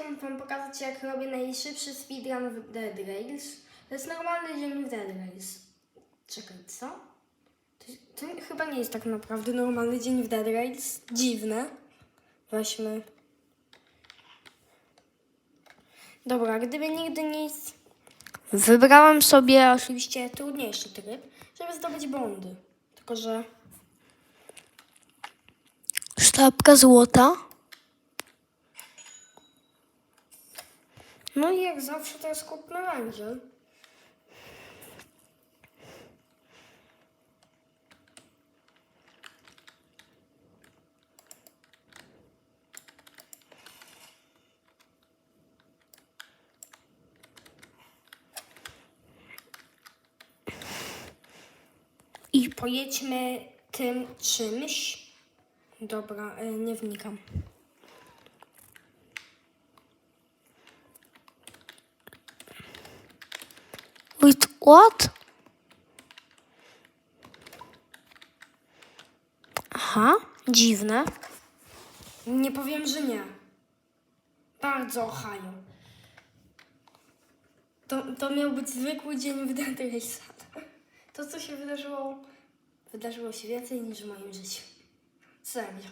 chciałbym wam pokazać, jak robię najszybszy speedrun w Dead Rails. To jest normalny dzień w Dead Rails. Czekaj, co? To, to chyba nie jest tak naprawdę normalny dzień w Dead Rails. Dziwne. Weźmy. Dobra, gdyby nigdy nic... Wybrałam sobie oczywiście trudniejszy tryb, żeby zdobyć bondy. Tylko, że... Sztabka złota. No i jak zawsze to jest kupny węgiel. I pojedźmy tym czymś. Dobra, y, nie wnikam. With what? Aha, dziwne. Nie powiem, że nie. Bardzo Ohio. To, to miał być zwykły dzień w Race. To, co się wydarzyło, wydarzyło się więcej niż w moim życiu. Serio.